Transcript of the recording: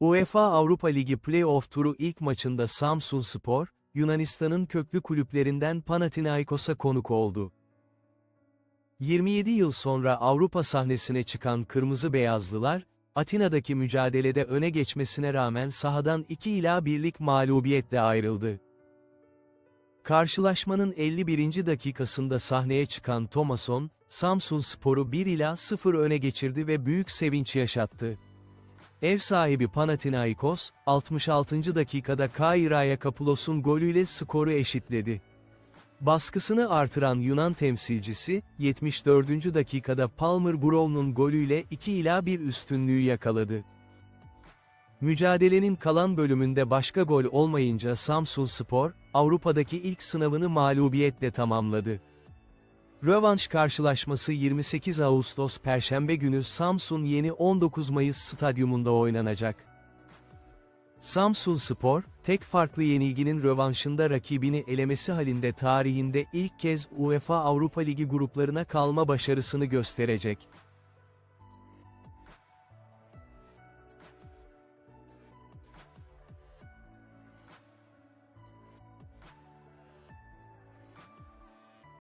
UEFA Avrupa Ligi Play-off turu ilk maçında Samsunspor, Yunanistan'ın köklü kulüplerinden Panathinaikos'a konuk oldu. 27 yıl sonra Avrupa sahnesine çıkan Kırmızı Beyazlılar, Atina'daki mücadelede öne geçmesine rağmen sahadan 2 ila birlik mağlubiyetle ayrıldı. Karşılaşmanın 51. dakikasında sahneye çıkan Thomason, Samsun Spor'u 1 ila 0 öne geçirdi ve büyük sevinç yaşattı. Ev sahibi Panathinaikos, 66. dakikada Kairaya Kapulos'un golüyle skoru eşitledi. Baskısını artıran Yunan temsilcisi, 74. dakikada Palmer Brown'un golüyle 2 ila 1 üstünlüğü yakaladı. Mücadelenin kalan bölümünde başka gol olmayınca Samsun Spor, Avrupa'daki ilk sınavını mağlubiyetle tamamladı. Rövanş karşılaşması 28 Ağustos Perşembe günü Samsun Yeni 19 Mayıs Stadyumunda oynanacak. Samsun Spor, tek farklı yenilginin rövanşında rakibini elemesi halinde tarihinde ilk kez UEFA Avrupa Ligi gruplarına kalma başarısını gösterecek.